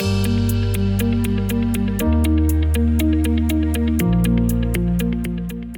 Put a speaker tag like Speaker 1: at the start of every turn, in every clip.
Speaker 1: Thank you.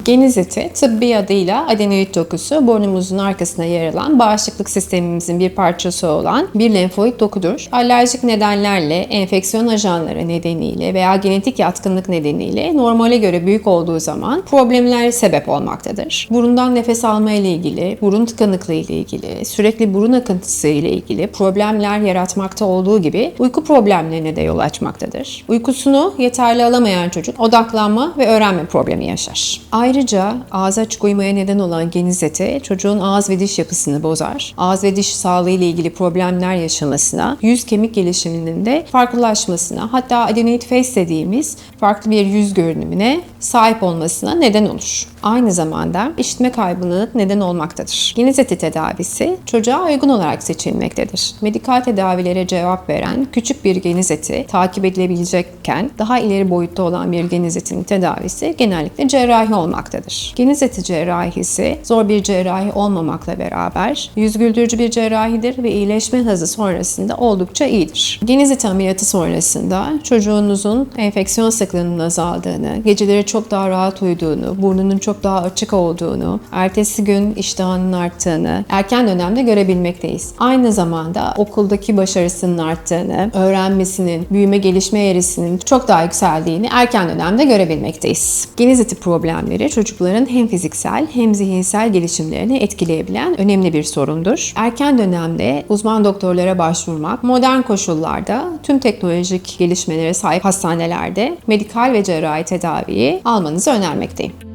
Speaker 1: Geniz eti tıbbi adıyla adenoid dokusu burnumuzun arkasına yer alan bağışıklık sistemimizin bir parçası olan bir lenfoid dokudur. Alerjik nedenlerle, enfeksiyon ajanları nedeniyle veya genetik yatkınlık nedeniyle normale göre büyük olduğu zaman problemler sebep olmaktadır. Burundan nefes alma ile ilgili, burun tıkanıklığı ile ilgili, sürekli burun akıntısı ile ilgili problemler yaratmakta olduğu gibi uyku problemlerine de yol açmaktadır. Uykusunu yeterli alamayan çocuk odaklanma ve öğrenme problemi yaşar. Ayrıca ağza açık uyumaya neden olan geniz eti çocuğun ağız ve diş yapısını bozar. Ağız ve diş sağlığı ile ilgili problemler yaşamasına, yüz kemik gelişiminin de farklılaşmasına, hatta adenoid face dediğimiz farklı bir yüz görünümüne sahip olmasına neden olur. Aynı zamanda işitme kaybına neden olmaktadır. Geniz eti tedavisi çocuğa uygun olarak seçilmektedir. Medikal tedavilere cevap veren küçük bir geniz eti takip edilebilecekken daha ileri boyutta olan bir geniz etinin tedavisi genellikle cerrahi olmaktadır. Geniz eti cerrahisi zor bir cerrahi olmamakla beraber yüz güldürücü bir cerrahidir ve iyileşme hızı sonrasında oldukça iyidir. Geniz eti ameliyatı sonrasında çocuğunuzun enfeksiyon sıklığının azaldığını, geceleri çok daha rahat uyuduğunu, burnunun çok daha açık olduğunu, ertesi gün iştahının arttığını erken dönemde görebilmekteyiz. Aynı zamanda okuldaki başarısının arttığını, öğrenmesinin, büyüme gelişme eğrisinin çok daha yükseldiğini erken dönemde görebilmekteyiz. Geniz eti problemleri çocukların hem fiziksel hem zihinsel gelişimlerini etkileyebilen önemli bir sorundur. Erken dönemde uzman doktorlara başvurmak, modern koşullarda tüm teknolojik gelişmelere sahip hastanelerde medikal ve cerrahi tedaviyi almanızı önermekteyim.